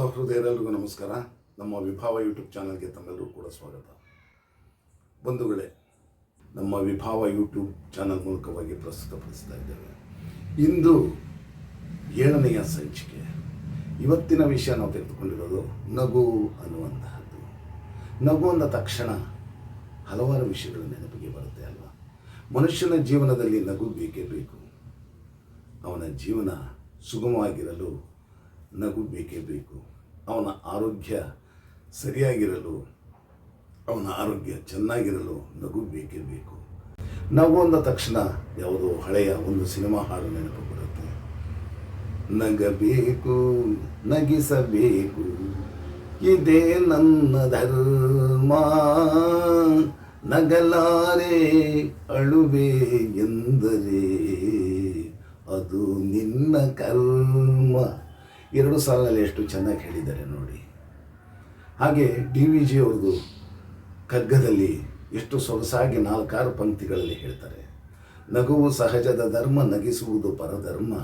ನಮಸ್ಕಾರ. ನಮ್ಮ ವಿಭಾವ ಯೂಟ್ಯೂಬ್ ಚಾನಲ್ಗೆ ತಮ್ಮೆಲ್ಲರೂ ಕೂಡ ಸ್ವಾಗತ. ಬಂಧುಗಳೇ, ನಮ್ಮ ವಿಭಾವ ಯೂಟ್ಯೂಬ್ ಚಾನಲ್ ಮೂಲಕವಾಗಿ ಪ್ರಸ್ತುತಪಡಿಸ್ತಾ ಇದ್ದೇವೆ. ಇಂದು ಏಳನೆಯ ಸಂಚಿಕೆ. ಇವತ್ತಿನ ವಿಷಯ ನಾವು ತೆಗೆದುಕೊಂಡಿರೋದು ನಗು ಅನ್ನುವಂತಹದ್ದು. ನಗು ಅಂದ ತಕ್ಷಣ ಹಲವಾರು ವಿಷಯಗಳು ನೆನಪಿಗೆ ಬರುತ್ತೆ ಅಲ್ವಾ? ಮನುಷ್ಯನ ಜೀವನದಲ್ಲಿ ನಗು ಬೇಕೇ ಬೇಕು. ಅವನ ಜೀವನ ಸುಗಮವಾಗಿರಲು ನಗು ಬೇಕೇ ಬೇಕು. ಅವನ ಆರೋಗ್ಯ ಸರಿಯಾಗಿರಲು, ಅವನ ಆರೋಗ್ಯ ಚೆನ್ನಾಗಿರಲು ನಗು ಬೇಕೇ ಬೇಕು. ನಗು ಅಂದ ತಕ್ಷಣ ಯಾವುದೋ ಹಳೆಯ ಒಂದು ಸಿನಿಮಾ ಹಾಡು ನೆನಪು ಬರುತ್ತೆ. ನಗಬೇಕು, ನಗಿಸಬೇಕು, ಇದೇ ನನ್ನ ಧರ್ಮ. ನಗಲಾರೆ ಅಳುವೆ ಎಂದರೆ ಅದು ನಿನ್ನ ಕರ್ಮ. ಎರಡು ಸಾಲಿನಲ್ಲಿ ಎಷ್ಟು ಚೆನ್ನಾಗಿ ಹೇಳಿದ್ದಾರೆ ನೋಡಿ. ಹಾಗೆ ಡಿ ವಿ ಜಿ ಅವ್ರದ್ದು ಕಗ್ಗದಲ್ಲಿ ಎಷ್ಟು ಸೊಗಸಾಗಿ ನಾಲ್ಕಾರು ಪಂಕ್ತಿಗಳಲ್ಲಿ ಹೇಳ್ತಾರೆ. ನಗುವು ಸಹಜದ ಧರ್ಮ ನಗಿಸುವುದು ಪರಧರ್ಮ,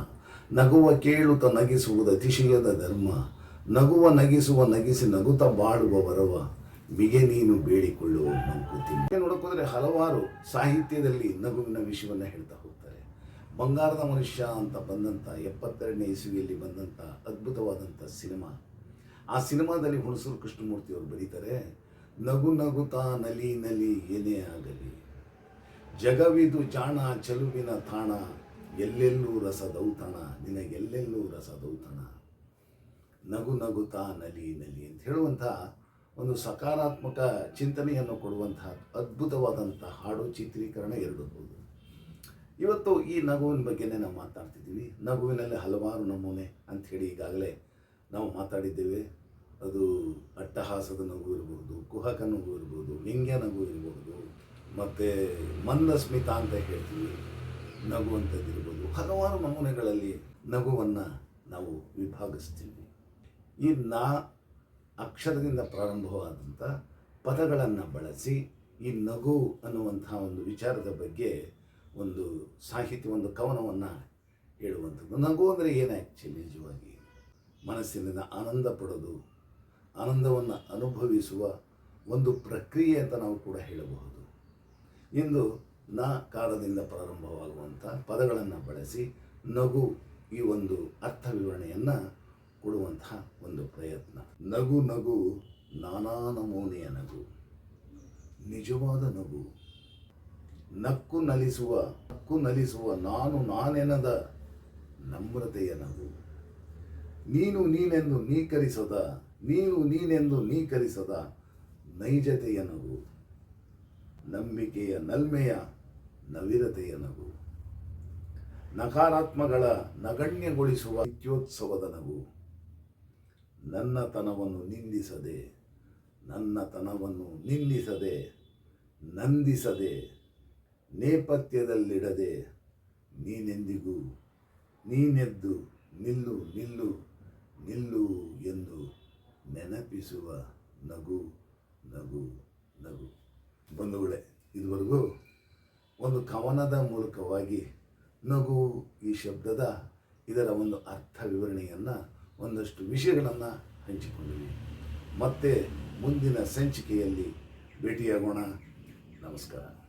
ನಗುವ ಕೇಳುತ್ತ ನಗಿಸುವುದು ಅತಿಶಯದ ಧರ್ಮ, ನಗುವ ನಗಿಸುವ ನಗಿಸಿ ನಗುತ್ತ ಬಾಳುವ ವರವ, ಮಿಗೆ ನೀನು ಬೇಡಿಕೊಳ್ಳುವ ಮಂಕುತಿ ನೋಡಕ್ಕೋದ್ರೆ ಹಲವಾರು ಸಾಹಿತ್ಯದಲ್ಲಿ ನಗುವಿನ ವಿಷಯವನ್ನು ಹೇಳ್ತಾ ಹೋಗ್ತಾರೆ. ಬಂಗಾರದ ಮನುಷ್ಯ ಅಂತ ಬಂದಂಥ ಎಪ್ಪತ್ತೆರಡನೇ ಇಸುವಿಯಲ್ಲಿ ಬಂದಂಥ ಅದ್ಭುತವಾದಂಥ ಸಿನಿಮಾ. ಆ ಸಿನಿಮಾದಲ್ಲಿ ಹುಣಸೂರು ಕೃಷ್ಣಮೂರ್ತಿ ಅವರು ಬರೀತಾರೆ, ನಗು ನಗುತಾ ನಲಿ ನಲಿ ಏನೇ ಆಗಲಿ, ಜಗವಿದು ಜಾಣ ಚೆಲುವಿನ ತಾಣ, ಎಲ್ಲೆಲ್ಲೂ ರಸ ದೌತಣ ನಿನಗೆಲ್ಲೆಲ್ಲೂ ರಸದೌತಣ, ನಗು ನಗುತಾ ನಲಿ ನಲಿ ಅಂತ ಹೇಳುವಂಥ ಒಂದು ಸಕಾರಾತ್ಮಕ ಚಿಂತನೆಯನ್ನು ಕೊಡುವಂತಹ ಅದ್ಭುತವಾದಂಥ ಹಾಡು ಚಿತ್ರೀಕರಣ ಎರಡು ಹೌದು ಇವತ್ತು ಈ ನಗುವಿನ ಬಗ್ಗೆನೇ ನಾವು ಮಾತಾಡ್ತಿದ್ದೀವಿ. ನಗುವಿನಲ್ಲಿ ಹಲವಾರು ನಮೂನೆ ಅಂಥೇಳಿ ಈಗಾಗಲೇ ನಾವು ಮಾತಾಡಿದ್ದೇವೆ. ಅದು ಅಟ್ಟಹಾಸದ ನಗು ಇರ್ಬೋದು, ಕುಹಕ ನಗು ಇರ್ಬೋದು, ವ್ಯಂಗ್ಯ ನಗು ಇರ್ಬೋದು, ಮತ್ತು ಮಂದಸ್ಮಿತ ಅಂತ ಹೇಳ್ತೀವಿ. ನಗು ಅಂತದ್ದಿರ್ಬೋದು ಹಲವಾರು ನಮೂನೆಗಳಲ್ಲಿ ನಗುವನ್ನು ನಾವು ವಿಭಾಗಿಸ್ತೀವಿ. ಈ ನಾ ಅಕ್ಷರದಿಂದ ಪ್ರಾರಂಭವಾದಂಥ ಪದಗಳನ್ನು ಬಳಸಿ ಈ ನಗು ಅನ್ನುವಂಥ ಒಂದು ವಿಚಾರದ ಬಗ್ಗೆ ಒಂದು ಸಾಹಿತ್ಯ, ಒಂದು ಕವನವನ್ನು ಹೇಳುವಂಥದ್ದು. ನಗು ಅಂದರೆ ಏನು ಆ್ಯಕ್ಚುಲಿ ನಿಜವಾಗಿ ಮನಸ್ಸಿನಿಂದ ಆನಂದ ಪಡೋದು, ಆನಂದವನ್ನು ಅನುಭವಿಸುವ ಒಂದು ಪ್ರಕ್ರಿಯೆ ಅಂತ ನಾವು ಕೂಡ ಹೇಳಬಹುದು. ಇಂದು ನ ಕಾಲದಿಂದ ಪ್ರಾರಂಭವಾಗುವಂಥ ಪದಗಳನ್ನು ಬಳಸಿ ನಗು ಈ ಒಂದು ಅರ್ಥ ವಿವರಣೆಯನ್ನು ಕೊಡುವಂತಹ ಒಂದು ಪ್ರಯತ್ನ. ನಗು ನಗು ನಾನಾ ನಮೂನೆಯ ನಗು, ನಿಜವಾದ ನಗು ನಕ್ಕು ನಲಿಸುವ ನಕ್ಕು ನಲಿಸುವ ನಾನು ನಾನೆನದ ನಮ್ರತೆಯ ನಗು ನೀನು ನೀನೆಂದು ನೀಕರಿಸದ, ನೀನು ನೀನೆಂದು ನೀಕರಿಸದ ನೈಜತೆಯ ನಗು ನಂಬಿಕೆಯ ನಲ್ಮೆಯ ನವಿರತೆಯ ನಗು ನಕಾರಾತ್ಮಗಳ ನಗಣ್ಯಗೊಳಿಸುವ ನಿತ್ಯೋತ್ಸವದ ನಗು ನನ್ನತನವನ್ನು ನಿಂದಿಸದೆ ನನ್ನತನವನ್ನು ನಿಂದಿಸದೆ, ನಂದಿಸದೆ. ನೇಪಥ್ಯದಲ್ಲಿಡದೆ ನೀನೆಂದಿಗೂ, ನೀನೆದ್ದು ನಿಲ್ಲು ನಿಲ್ಲು ನಿಲ್ಲು ಎಂದು ನೆನಪಿಸುವ ನಗು ನಗು ನಗು. ಬಂಧುಗಳೇ, ಇದುವರೆಗೂ ಒಂದು ಕವನದ ಮೂಲಕವಾಗಿ ನಗು ಈ ಶಬ್ದದ ಇದರ ಒಂದು ಅರ್ಥ ವಿವರಣೆಯನ್ನು ಒಂದಷ್ಟು ವಿಷಯಗಳನ್ನು ಹಂಚಿಕೊಂಡಿವಿ ಮತ್ತೆ ಮುಂದಿನ ಸಂಚಿಕೆಯಲ್ಲಿ ಭೇಟಿಯಾಗೋಣ. ನಮಸ್ಕಾರ.